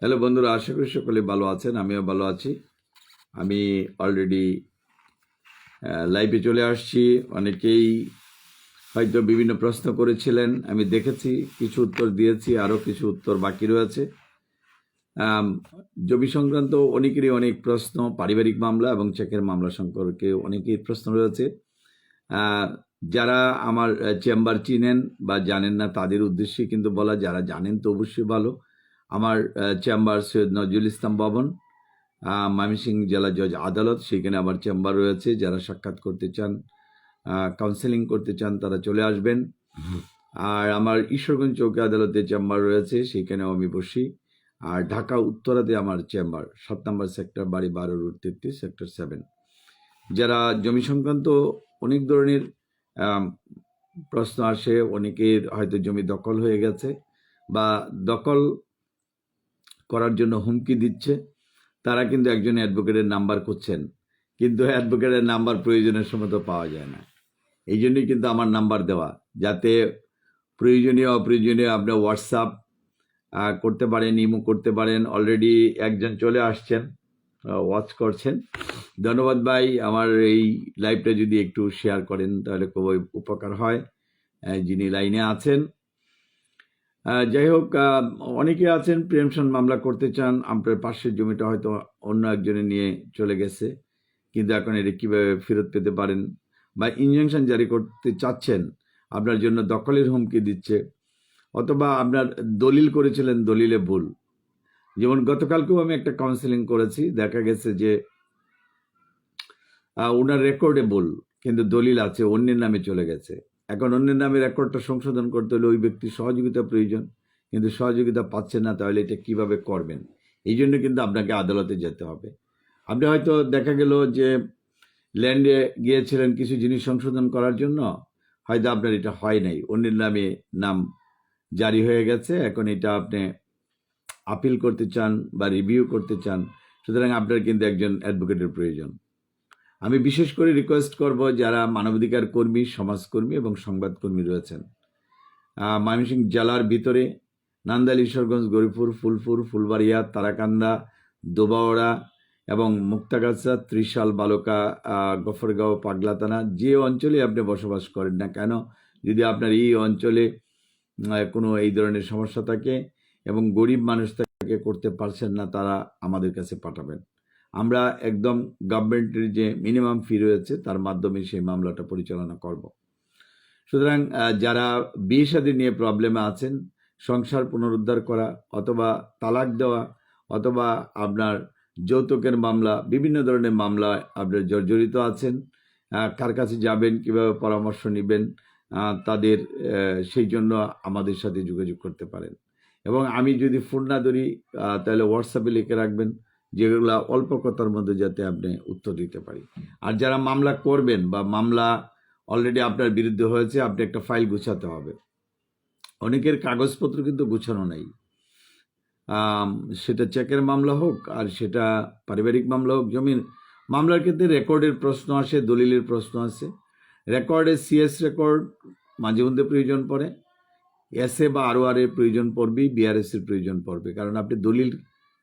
Hello বন্ধুরা, আশা করি সকলে ভালো আছেন, আমিও ভালো আছি। আমি অলরেডি লাইভে চলে আসছি। অনেকেই হয়তো বিভিন্ন প্রশ্ন করেছিলেন, আমি দেখেছি, কিছু উত্তর দিয়েছি, আরও কিছু উত্তর বাকি রয়েছে। জমি সংক্রান্ত অনেকেরই অনেক প্রশ্ন, পারিবারিক মামলা এবং চেকের মামলা সম্পর্কে অনেকেই প্রশ্ন রয়েছে। যারা আমার চেম্বার চিনেন বা জানেন না, তাদের উদ্দেশ্যে কিন্তু বলা, যারা জানেন তো অবশ্যই ভালো। আমার চেম্বার সৈয়দ নজরুল ইসলাম ভবন আহ, ময়মনসিংহ জেলা জজ আদালত সেখানে আমার চেম্বার রয়েছে। যারা সাক্ষাৎ করতে চান কাউন্সেলিং করতে চান তারা চলে আসবেন। আর আমার ঈশ্বরগঞ্জ চৌকি আদালতে চেম্বার রয়েছে সেখানেও আমি বসি। আর ঢাকা উত্তরাতে আমার চেম্বার সাত নম্বর সেক্টর বাড়ি বারো রুট তেত্রিশ সেক্টর সেভেন। যারা জমি সংক্রান্ত অনেক ধরনের প্রশ্ন আসে অনেকের হয়তো জমি দখল হয়ে গেছে বা দখল করার জন্য হুমকি দিচ্ছে। তারা কিন্তু একজন অ্যাডভোকেটের নাম্বার করছেন কিন্তু অ্যাডভোকেটের নাম্বার প্রয়োজনের সময় তো পাওয়া যায় না। এই জন্যই কিন্তু আমার নাম্বার দেওয়া, যাতে প্রয়োজনীয় অপ্রয়োজনীয় আপনার হোয়াটসঅ্যাপ করতে পারেন, ইমো করতে পারেন। অলরেডি একজন চলে আসছেন ওয়াচ করছেন। ধন্যবাদ ভাই, আমার এই লাইভটা যদি একটু শেয়ার করেন, তাহলে খুবই উপকার হয়। যিনি লাইনে আছেন যাই হোক অনেকে আছেন প্রেমশন মামলা করতে চান, আপনার পাশের জমিটা হয়তো অন্য একজনে নিয়ে চলে গেছে, কিন্তু এখন এটা কীভাবে ফেরত পেতে পারেন বা ইনজাংশন জারি করতে চাচ্ছেন, আপনার জন্য দখলের হুমকি দিচ্ছে, অথবা আপনার দলিল করেছিলেন, দলিলে ভুল। যেমন গতকালকেও আমি একটা কাউন্সিলিং করেছি, দেখা গেছে যে ওনার রেকর্ডে ভুল, কিন্তু দলিল আছে, অন্যের নামে চলে গেছে। এখন অন্যের নামে রেকর্ডটা সংশোধন করতে হলে ওই ব্যক্তির সহযোগিতা প্রয়োজন। কিন্তু সহযোগিতা পাচ্ছেন না, তাহলে এটা কীভাবে করবেন? এই জন্য কিন্তু আপনাকে আদালতে যেতে হবে। আপনি হয়তো দেখা গেল যে ল্যান্ডে গিয়েছিলেন কিছু জিনিস সংশোধন করার জন্য, হয়তো আপনার এটা হয় নাই। অন্যের নামে নাম জারি হয়ে গেছে, এখন এটা আপনি আপিল করতে চান বা রিভিউ করতে চান। সুতরাং আপনার কিন্তু একজন অ্যাডভোকেটের প্রয়োজন। আমি বিশেষ করে রিকোয়েস্ট করব যারা মানবাধিকার কর্মী, সমাজকর্মী এবং সংবাদকর্মী রয়েছেন। ময়মনসিংহ জেলার ভিতরে নান্দাইল, ঈশ্বরগঞ্জ, গরিপুর, ফুলপুর, ফুলবাড়িয়া, তারাকান্দা, দোবাওড়া এবং মুক্তাগাছা, ত্রিশাল, বালকা গফরগাঁও পাগলাতানা যে অঞ্চলে আপনি বসবাস করেন না কেন, যদি আপনার এই অঞ্চলে কোনো এই ধরনের সমস্যা থাকে এবং গরিব মানুষ তাকে করতে পারছেন না, তারা আমাদের কাছে পাঠাবেন। আমরা একদম গভর্নমেন্টের যে মিনিমাম ফি রয়েছে, তার মাধ্যমে সেই মামলাটা পরিচালনা করব। সুতরাং যারা বিয়ে শাদী নিয়ে প্রবলেমে আছেন, সংসার পুনরুদ্ধার করা, অথবা তালাক দেওয়া, অথবা আপনার যৌতুকের মামলা, বিভিন্ন ধরনের মামলায় আপনার জর্জরিত আছেন কার কাছে যাবেন, কীভাবে পরামর্শ নেবেন তাদের সেই জন্য আমাদের সাথে যোগাযোগ করতে পারেন। এবং আমি যদি ফোন না ধরি তাহলে হোয়াটসঅ্যাপে লিখে রাখবেন। যেগুলো অল্প কথার মধ্যে যাতে আপনি উত্তর দিতে পারি। আর যারা মামলা করবেন বা মামলা অলরেডি আপনার বিরুদ্ধে হয়েছে, আপনি একটা ফাইল গুছাতে হবে। অনেকের কাগজপত্র কিন্তু গুছানো নেই। সেটা চেকের মামলা হোক আর সেটা পারিবারিক মামলা হোক, জমির মামলার ক্ষেত্রে রেকর্ডের প্রশ্ন আসে, দলিলের প্রশ্ন আসে। রেকর্ডে সিএস রেকর্ড মাঝে মধ্যে প্রয়োজন পড়ে। এসএ বা আরও আর এর প্রয়োজন পড়বেই বিআরএস এর প্রয়োজন পড়বে। কারণ আপনি দলিল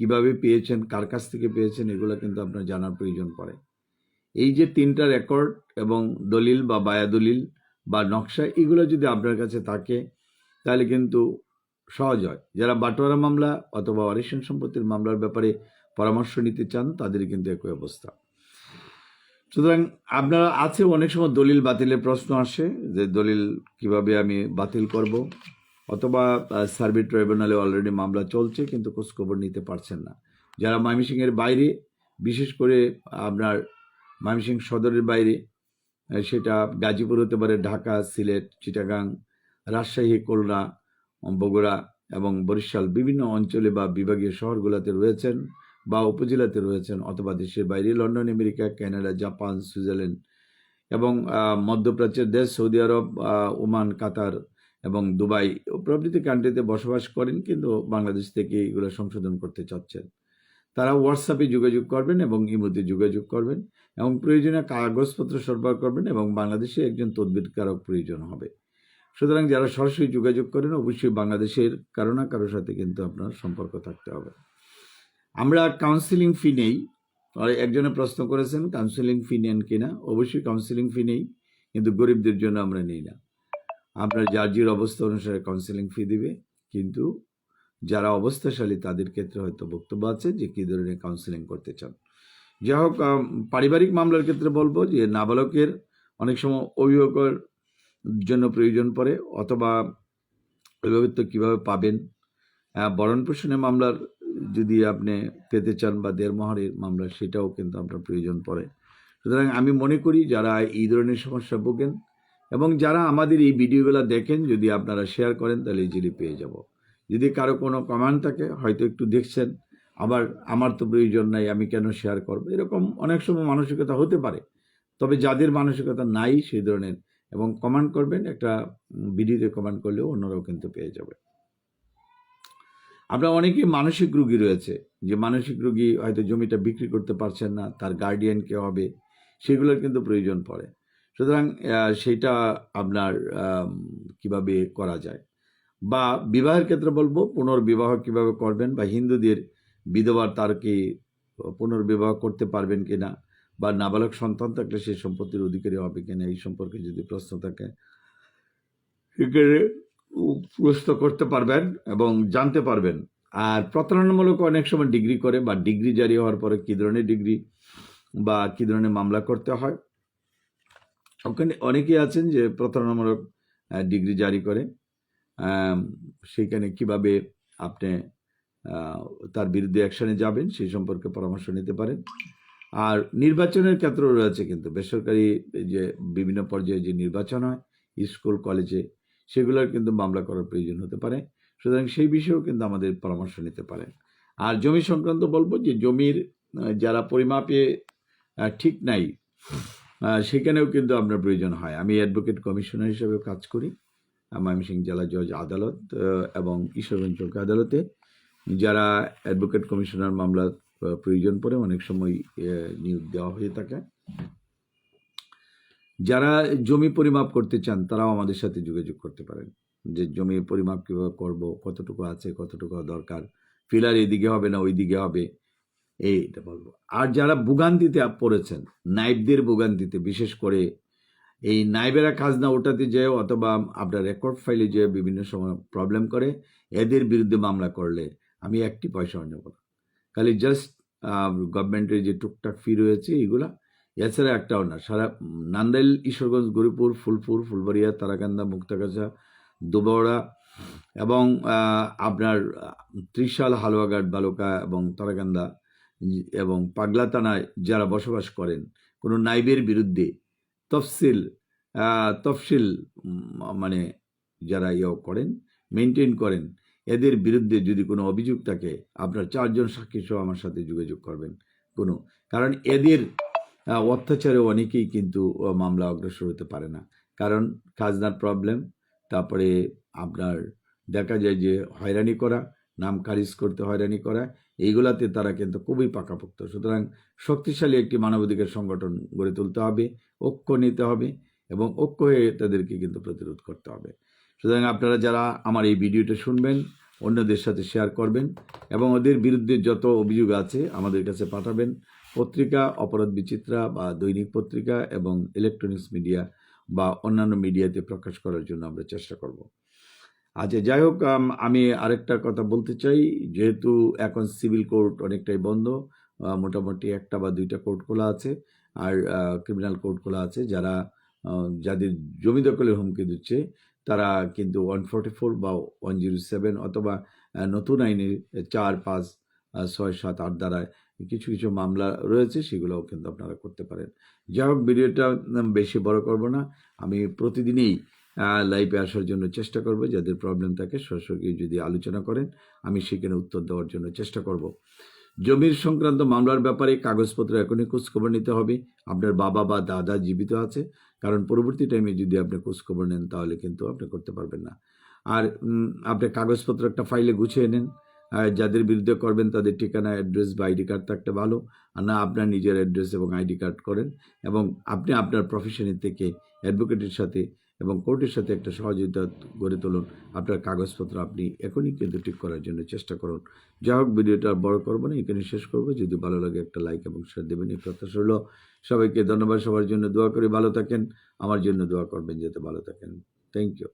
কীভাবে পেয়েছেন, কার কাছ থেকে পেয়েছেন, এগুলো কিন্তু আপনার জানার প্রয়োজন পড়ে। এই যে তিনটা রেকর্ড এবং দলিল বা বায়া দলিল বা নকশা, এগুলো যদি আপনার কাছে থাকে, তাহলে কিন্তু সহজ হয়। যারা বাটোয়ারা মামলা অথবা অরিশন সম্পত্তির মামলার ব্যাপারে পরামর্শ নিতে চান, তাদের কিন্তু একই অবস্থা। সুতরাং আপনারা আছে অনেক সময় দলিল বাতিলের প্রশ্ন আসে, যে দলিল কীভাবে আমি বাতিল করব? অথবা সার্ভে ট্রাইব্যুনালে অলরেডি মামলা চলছে, কিন্তু খোঁজখবর নিতে পারছেন না। যারা ময়মনসিংহের বাইরে, বিশেষ করে আপনার ময়মনসিংহ সদরের বাইরে সেটা গাজীপুর হতে পারে, ঢাকা, সিলেট, চিটাগাং, রাজশাহী, খুলনা, বগুড়া এবং বরিশাল বিভিন্ন অঞ্চলে বা বিভাগীয় শহরগুলোতে রয়েছেন বা উপজেলাতে রয়েছেন অথবা দেশের বাইরে, London, America, Canada, Japan, Switzerland এবং মধ্যপ্রাচ্যের দেশ সৌদি আরব ওমান, কাতার এবং দুবাই ও প্রভৃতি কান্ট্রিতে বসবাস করেন, কিন্তু বাংলাদেশ থেকে এগুলো সংশোধন করতে চাচ্ছেন। তারা হোয়াটসঅ্যাপে যোগাযোগ করবেন এবং ইমোতে যোগাযোগ করবেন এবং প্রয়োজনীয় কাগজপত্র সরবরাহ করবেন এবং বাংলাদেশে একজন তদবিরকারক প্রয়োজন হবে। সুতরাং যারা সরাসরি যোগাযোগ করেন, অবশ্যই বাংলাদেশের কারও না কারোর সাথে কিন্তু আপনার সম্পর্ক থাকতে হবে। আমরা কাউন্সিলিং ফি নেই। একজনে প্রশ্ন করেছেন কাউন্সিলিং ফি নেন কিনা? অবশ্যই কাউন্সিলিং ফি নেই, কিন্তু গরিবদের জন্য আমরা নিই না। আপনার জার্জির অবস্থা অনুসারে কাউন্সিলিং ফি দিবে, কিন্তু যারা অবস্থাশালী তাদের ক্ষেত্রে হয়তো বক্তব্য আছে যে কী ধরনের কাউন্সিলিং করতে চান। যাই হোক পারিবারিক মামলার ক্ষেত্রে বলব যে নাবালকের অনেক সময় অভিভাবকের জন্য প্রয়োজন পড়ে, অথবা অভিভাবকত্ব কীভাবে পাবেন? ভরণ পোষণের মামলার যদি আপনি পেতে চান বা দেড়মহারের মামলা, সেটাও কিন্তু আপনার প্রয়োজন পড়ে। সুতরাং আমি মনে করি যারা এই ধরনের সমস্যা ভোগেন এবং যারা আমাদের এই ভিডিওগুলো দেখেন, যদি আপনারা শেয়ার করেন, তাহলে ইজিলি পেয়ে যাব। যদি কারও কোনো কমেন্ট থাকে, হয়তো একটু দেখছেন, আবার আমার তো প্রয়োজন নাই, আমি কেন শেয়ার করব? এরকম অনেক সময় মানসিকতা হতে পারে। তবে যাদের মানসিকতা নাই, সেই ধরনের, এবং কমেন্ট করবেন, একটা ভিডিওতে কমেন্ট করলেও অন্যরাও কিন্তু পেয়ে যাবে। আপনার অনেকে মানসিক রুগী রয়েছে, যে মানসিক রুগী হয়তো জমিটা বিক্রি করতে পারছেন না, তার গার্ডিয়ান কে হবে, সেগুলোর কিন্তু প্রয়োজন পড়ে। সুতরাং সেইটা আপনার কীভাবে করা যায়? বা বিবাহের ক্ষেত্রে বলব, পুনর্বিবাহ কীভাবে করবেন? বা হিন্দুদের বিধবার তার কি পুনর্বিবাহ করতে পারবেন কি না? বা নাবালক সন্তান থাকলে সেই সম্পত্তির অধিকারী হবে কিনা এই সম্পর্কে যদি প্রশ্ন থাকে প্রশ্ন করতে পারবেন এবং জানতে পারবেন। আর প্রতারণামূলক অনেক সময় ডিগ্রি করে, বা ডিগ্রি জারি হওয়ার পরে কী ধরনের ডিগ্রি বা কী ধরনের মামলা করতে হয়? ওখানে অনেকেই আছেন যে প্রতারণামূলক ডিগ্রি জারি করে। আম, সেইখানে কীভাবে আপনি তার বিরুদ্ধে অ্যাকশনে যাবেন সেই সম্পর্কে পরামর্শ নিতে পারেন। আর নির্বাচনের ক্ষেত্রেও রয়েছে কিন্তু বেসরকারি যে বিভিন্ন পর্যায়ে যে নির্বাচন হয় স্কুল কলেজে সেগুলোর কিন্তু মামলা করার প্রয়োজন হতে পারে। সুতরাং সেই বিষয়েও কিন্তু আমাদের পরামর্শ নিতে পারেন। আর জমি সংক্রান্ত বলব যে জমির যারা পরিমাপে ঠিক নাই সেখানেও কিন্তু আপনার প্রয়োজন হয়। আমি অ্যাডভোকেট কমিশনার হিসেবে কাজ করি। আহ, ময়মনসিংহ জেলা জজ আদালত এবং ঈশ্বরগঞ্জ চৌকি আদালতে। যারা অ্যাডভোকেট কমিশনার মামলা প্রয়োজন পড়ে অনেক সময় নিয়োগ দেওয়া হয়ে থাকে। যারা জমি পরিমাপ করতে চান তারাও আমাদের সাথে যোগাযোগ করতে পারেন। যে জমি পরিমাপ কীভাবে করব কতটুকু আছে কতটুকু দরকার। ফিলার এদিকে হবে না ওইদিকে হবে। এইটা বলব। আর যারা ভোগান্তিতে পড়েছেন, নাইবদের ভোগান্তিতে, বিশেষ করে এই নাইবেরা খাজনা ওটাতে যেয়ে অথবা আপনার রেকর্ড ফাইলে যে বিভিন্ন সময় প্রবলেম করে, এদের বিরুদ্ধে মামলা করলে আমি একটি পয়সা নেব না। খালি জাস্ট গভর্নমেন্টের যে টুকটাক ফি রয়েছে এইগুলা, এছাড়া একটাও না। সারা নান্দাইল, ঈশ্বরগঞ্জ, গরিপুর, ফুলপুর, ফুলবাড়িয়া, তারাকান্দা, মুক্তাগাছা দুবড়া এবং আপনার ত্রিশাল, হালুয়াঘাট, বালুকা এবং তারাকান্দা এবং পাগলা থানায় যারা বসবাস করেন, কোনো নাইবের বিরুদ্ধে তফসিল তফসিল মানে যারা ইয়ে করেন মেনটেন করেন, এদের বিরুদ্ধে যদি কোনো অভিযোগ থাকে, আপনার চারজন সাক্ষী সহ আমার সাথে যোগাযোগ করবেন। কোনো, কারণ এদের অত্যাচারে অনেকেই কিন্তু মামলা অগ্রসর হতে পারে না। কারণ খাজনার প্রবলেম, তারপরে আপনার দেখা যায় যে হয়রানি করা, নাম খারিজ করতে হয়রানি করা এইগুলাতে তারা কিন্তু খুবই পাকাপোক্ত। সুতরাং শক্তিশালী একটি মানবাধিকার সংগঠন গড়ে তুলতে হবে, ঐক্য নিতে হবে এবং ঐক্য হয়ে তাদেরকে কিন্তু প্রতিরোধ করতে হবে। সুতরাং আপনারা যারা আমার এই ভিডিওটা শুনবেন, অন্যদের সাথে শেয়ার করবেন এবং ওদের বিরুদ্ধে যত অভিযোগ আছে আমাদের কাছে পাঠাবেন। পত্রিকা, অপরাধ বিচিত্রা বা দৈনিক পত্রিকা এবং ইলেকট্রনিক্স মিডিয়া বা অন্যান্য মিডিয়াতে প্রকাশ করার জন্য আমরা চেষ্টা করব। আচ্ছা যাই হোক, আমি আরেকটা কথা বলতে চাই। যেহেতু এখন সিভিল কোর্ট অনেকটাই বন্ধ মোটামুটি একটা বা দুইটা কোর্ট খোলা আছে, আর ক্রিমিনাল কোর্ট খোলা আছে, যারা যাদের জমি দখলের হুমকি দিচ্ছে, তারা কিন্তু ওয়ান ফোর্টি ফোর বা ওয়ান জিরো সেভেন অথবা নতুন আইনের চার, পাঁচ ছয়, সাত, আট দ্বারায় কিছু কিছু মামলা রয়েছে, সেগুলোও কিন্তু আপনারা করতে পারেন। যাই হোক, ভিডিওটা বেশি বড় করব না। আমি প্রতিদিনই লাইভে আসার জন্য চেষ্টা করব, যাদের প্রবলেম থাকে সরাসরি যদি আলোচনা করেন, আমি সেখানে উত্তর দেওয়ার জন্য চেষ্টা করব। জমির সংক্রান্ত মামলার ব্যাপারে কাগজপত্র এখনই খোঁজখবর নিতে হবে। আপনার বাবা বা দাদা জীবিত আছে, কারণ পরবর্তী টাইমে যদি আপনি খোঁজখবর নেন, তাহলে কিন্তু আপনি করতে পারবেন না। আর আপনি কাগজপত্র একটা ফাইলে গুছিয়ে নেন। যাদের বিরুদ্ধে করবেন, তাদের ঠিকানা অ্যাড্রেস বা আইডি কার্ড থাকতে ভালো। আর না, আপনার নিজের অ্যাড্রেস এবং আইডি কার্ড করেন। এবং আপনি আপনার প্রফেশনের থেকে অ্যাডভোকেটের সাথে এবং কোর্টের সাথে একটা সহযোগিতা গড়ে তুলুন। আপনার কাগজপত্র আপনি এখনই কিন্তু ঠিক করার জন্য চেষ্টা করুন। যাই হোক, ভিডিওটা বড় করব না, এখানে শেষ করব। যদি ভালো লাগে একটা লাইক এবং শেয়ার দেবেন, এই প্রত্যাশা হলো সবাইকে ধন্যবাদ সবার জন্য। দোয়া করে ভালো থাকেন, আমার জন্য দোয়া করবেন যাতে ভালো থাকেন। Thank you